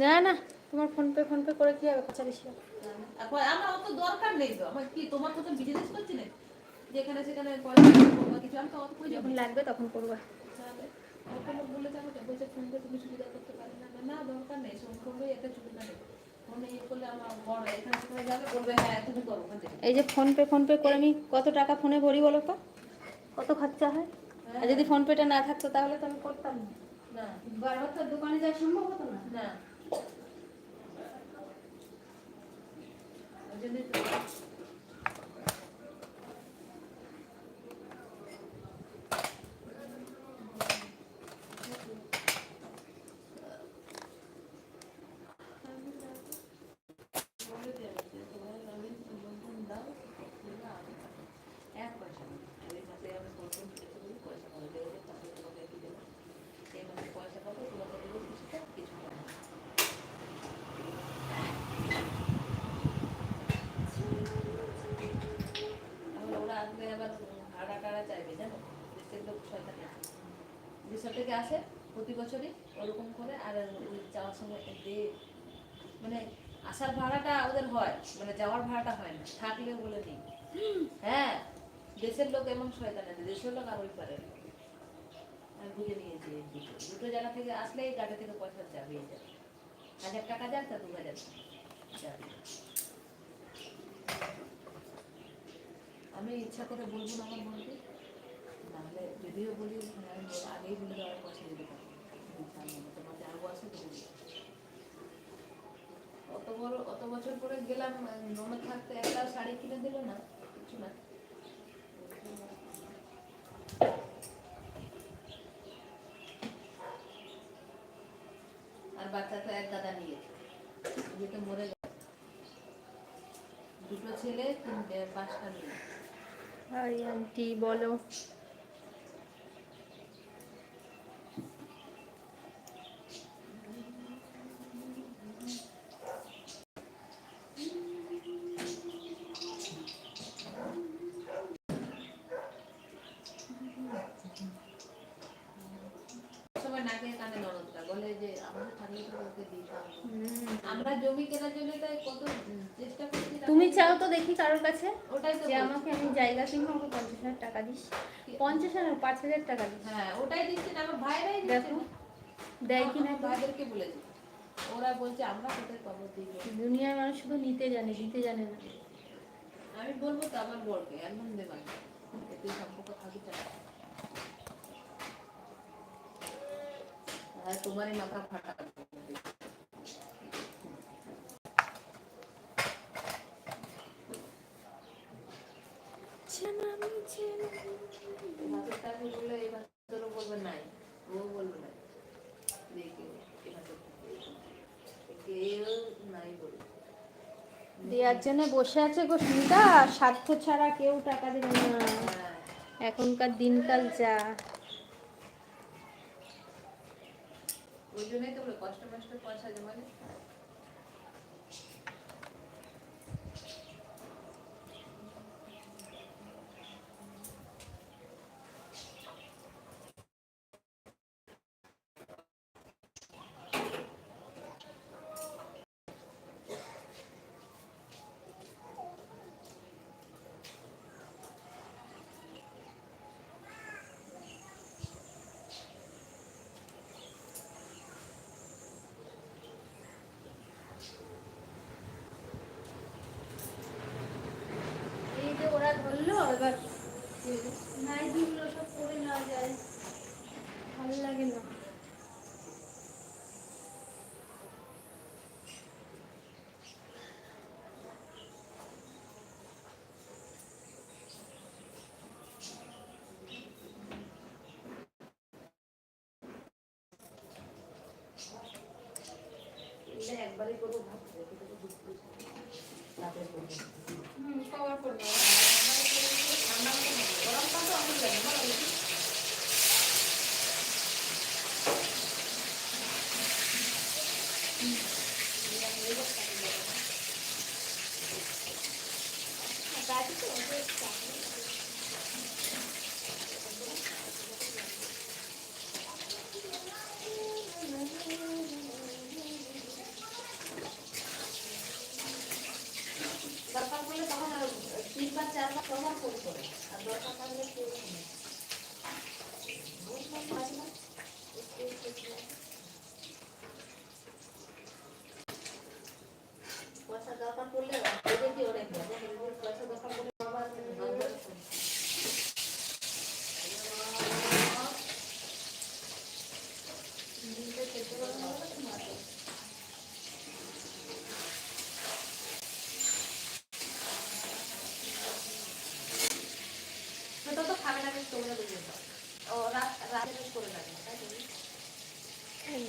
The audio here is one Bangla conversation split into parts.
না না তোমার ফোন পে ফোন পে করে কি হবে? কাছা বেশি হবে? এখন আমার অত দরকার নেই তো। আমার কি তোমার মতো বিজনেস করছি না? যেখানে সেখানে কিছু আমি তো অত যখন লাগবে তখন করব। বলে যাব বলছে ফোন পে তুমি সুবিধা করতে পারবে না। না দরকার নেই সুবিধা নেই। ফোনে ইয়ে করলে আমার বড় এখানে সেখানে যাবে বলবে হ্যাঁ তুমি করো ওখান এই যে ফোন পে ফোন পে করে আমি কত টাকা ফোনে ভরি বলো তো? কত খরচা হয়? আর যদি ফোন পেটা না থাকতো তাহলে তো আমি করতাম না। না বারবার তো দোকানে যাওয়া সম্ভব হতো না? না। ওই জন্যই তো এক পয়সা না। ওই মাসে আমি প্রথম কিছু দিই, পয়সা পাবো। দেবে, তারপরে তোমাকে দিয়ে দেবো। এই মাসে পয়সা পাবো, তোমাকে দেবো কিছুটা, কিছুটা না। তাহলে ওরা আসবে আবার ভাড়া টাড়া চাইবে জানো দেশের লোক শয়তান আছে দেশের থেকে আসে প্রতি বছরই ওরকম করে আর যাওয়ার সময় দিয়ে মানে আসার ভাড়াটা ওদের হয় মানে যাওয়ার ভাড়াটা হয় না থাকলেও বলে দিই। হ্যাঁ দেশের লোক এমন শয়তান আছে দেশের লোক আর ওই পারে। আমি বুঝে নিয়েছি দুটো। জায়গা থেকে আসলেই গাড়ি থেকে পয়সা যাবে হাজার টাকা যাক তা দু হাজার আমি ইচ্ছা করে বলব না আমার নাহলে যদিও বলি বল- আগেই বলে দেওয়ার পয়সা দিতে দিতাম না, তোমার আছে তো। অত বড় অত বছর পরে গেলাম ননদ থাকতে একটা শাড়ি কিনে দিল না কিছু না। আর বাচ্চা তো এক দাদা নিয়ে। যেতে মরে গেল দুটো ছেলে তিনটে পাঁচটা মেয়ে। আন্টি বলো সময় নাকে কানে ননদটা বলে যে আমাদের থাকলে তো ওকে দিতাম আমরা জমি কেনার জন্য তাই কত চেষ্টা করছি তুমি চাও তো দেখি কারোর কাছে ওটাই তো যে আমাকে আমি জায়গা কিনবো আমাকে পঞ্চাশ হাজার টাকা দিস। পঞ্চাশ হাজার পাঁচ হাজার টাকা দিস। হ্যাঁ ওটাই দিচ্ছে না আমার ভাইরাই দেখো দেয় কি না ভাইদেরকে বলেছি ওরা বলছে আমরা কোথায় পাবো দিবে দুনিয়ার মানুষ শুধু নিতে জানে দিতে জানে না। আমি বলব তো আমার বরকে একদম দেবান এতে সম্পর্ক থাকি চাই আর তোমারই মাথা ফাটা মাথার টাকা বললে এই মাথারও বলবে নাই ও বলবে নাই দেখে এই মাথার কেউ নাই বলবে দেওয়ার জন্য বসে আছে গো সুনিতা স্বার্থ ছাড়া কেউ টাকা দেবে না। হ্যাঁ। এখনকার দিনকাল যা ওই জন্যই তো বলে কষ্ট কষ্ট পয়সা জমালে এই যে ওরা ধরলো এবার নাইটিগুলো সব পরে নেওয়া যায়। ভালো লাগে না। একবারই করব ভাবছি। রাতে করব। হুম কভার করব।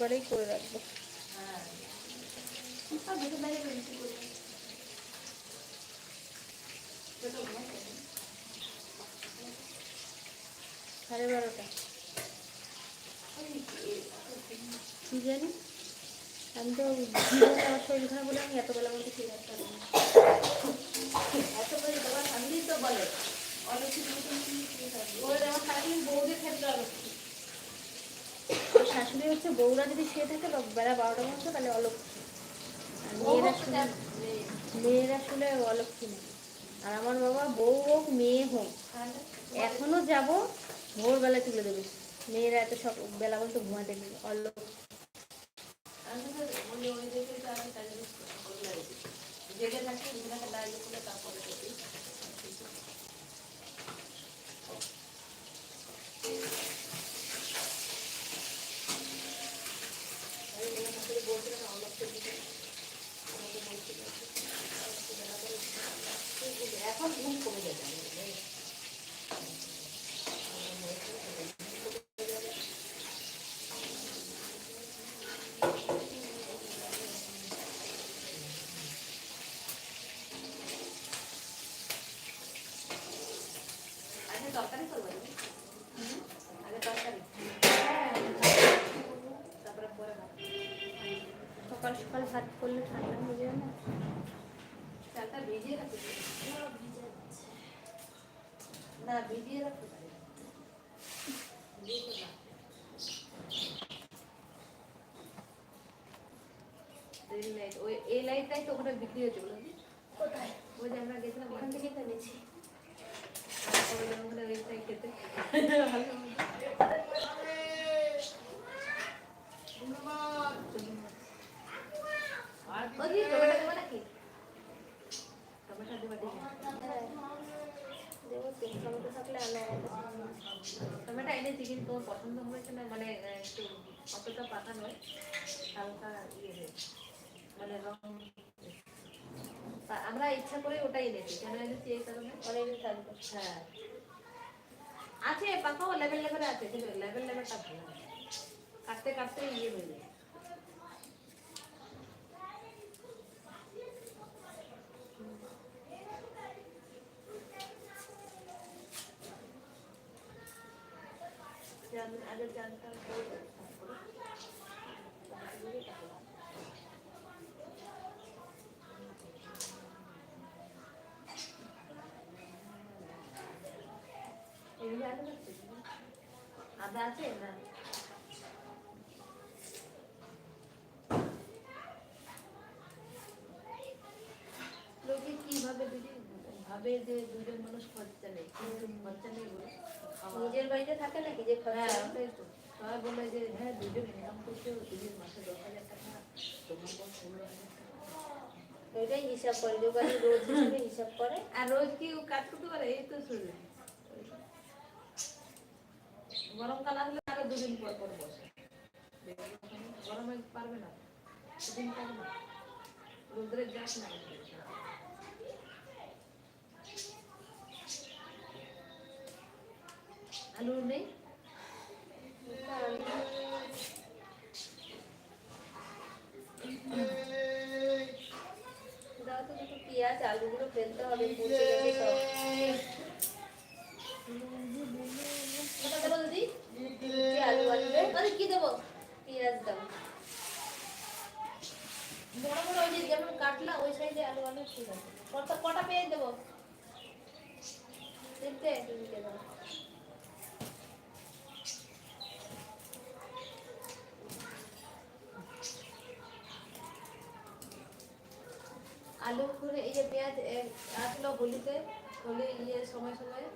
একবারেই করে রাখব। সাড়ে বারোটা। কি জানি? আমি তো আমার বলে আমি এতবেলা বলতে ঠিক আছে এত করে তোমার তো বলে। অলক্ষিত মতন কি কি থাকবে? ওই যেমন সারাদিন বৌদের ক্ষেত্রে শাশুড়ি হচ্ছে বউরা যদি শুয়ে থাকে বেলা বারোটা পর্যন্ত তাহলে অলক্ষী। আর মেয়েরা শুনে মেয়েরা শুলে অলক্ষী না। আর আমার বাবা বউ হোক মেয়ে হোক এখনও যাব ভোরবেলা তুলে দেবে। মেয়েরা এত সব বেলা পর্যন্ত ঘুমাতে নেই অলক্ষী। জেগে থাকি দুজনকে দাঁড়িয়ে করে এখন কমে যাবে তরকারি করব? আগে তরকারি তারপরে পরে সকাল সকাল ভাত করলে ঠান্ডা হয়ে যাবে না ভিজিয়ে রাখতে না ভিজিয়ে রাখতে পারি ভিজিয়ে তো রাখ। এই লাইট ওই এই লাইটটাই তো ওখানে বিক্রি হয়েছে বলো কোথায় ওই যে আমরা গেছিলাম ওখান থেকে কিনেছি ওখানে ওখানে ওইটাই খেতে আর ওই টমেটো এনেছি কিন্তু তোমার পছন্দ হয়েছে না মানে একটু অতটা পাকা নয় হালকা ইয়ে হয়েছে মানে রং আমরা ইচ্ছা করে ওটাই এনেছি কেন এনেছি এই কারণে? অনেকদিন থাকবে। হ্যাঁ। আছে পাকাও লেভেল লেভেলে আছে কিন্তু লেভেল লেভেলটা ভালো কাটতে কাটতে ইয়ে হয়ে যায় জান- আগে জানতাম এগুলো আলু আদা আছে না লোকে কীভাবে দিদি ভাবে যে দুজন মানুষ খরচা নেই কিন্তু খরচা নেই বলে। নিজের বাড়িতে থাকে নাকি? যে খরচা হ্যাঁ। ওটাই তো। সবাই বলে যে হ্যাঁ দুজন ইনকাম করছে দুজন মাসে দশ হাজার টাকা। তোমার বল পনেরো হাজার টাকা ওইটাই হিসাব করে যোগাযোগ রোজ হিসেবে হিসাব করে। আর রোজ কি ও কাজ করতে পারে? এই তো শরীর গরমকাল আসলে আরও দুদিন পর পর বসে। গরমে পারবে না। দুদিন পারবে না। রোদ্রের যাস না আলু নেই? দাও তো দুটো পেঁয়াজ আলুগুলো ফেলতে হবে পচে গেছে সব। দেবো দিদি কি আলু কি দেবো? পেঁয়াজ দাও। বড় বড় ওই যে যেমন কাটলা ওই সাইজে আলু আলু ঠিক আছে। কটা পেঁয়াজ দেবো? তিনটে দাও। আলু খুঁড়ে এই যে পেঁয়াজ আসলো হোলিতে হোলি ইয়ে সময় সময়,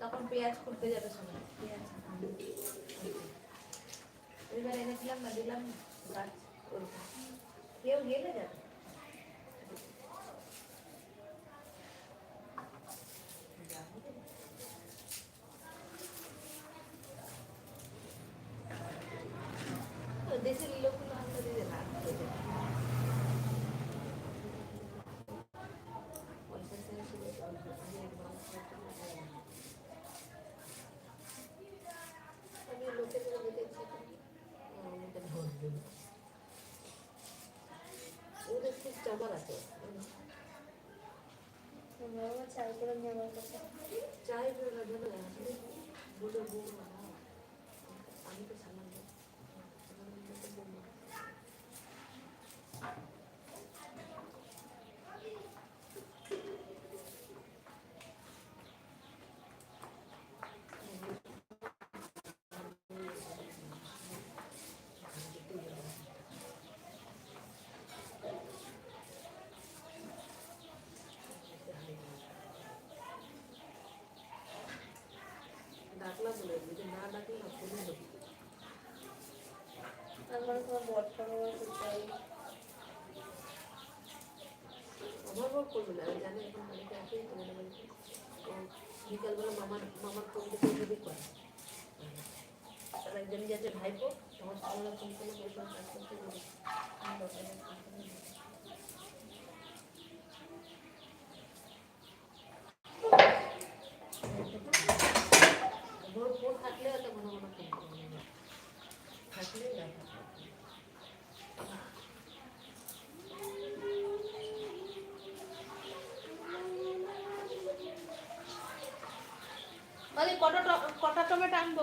তখন পেঁয়াজ খুঁড়তে যাবে সময়। পেঁয়াজ। এবার এনেছিলাম না দিলাম গাছ ওরকম কেউ গেলে যাবে তো দেশের লোকগুলো আমরা দিতে না পয়সা শেষ হলে আগের মানুষ আমি লোকের কাছে যেতে ইচ্ছা করি আমাদের ভোট দিন আছে আমার বাবা চাই করে নেওয়ার কথা। চাই করে না জানো না আসলে দুটো বউ বানাও। আমি তো সামান্য সামান্য তো বউ না। ডাকলাম বলে যদি না ডাকলে না ফোনে নেব আমার কোনো বর করবে আমি জানি এখন বাড়িতে আছে তোমাদের বাড়িতে মামার মামার ফোন করে তাহলে একজন যাচ্ছে ভাইপো বলে আমি দরকারে ফোন করে নেব। ওর ফোন থাকলে এত ঘন ঘন ফোন করবে না। থাকলে দেখা মানে কটা কটা টমেটো আনব?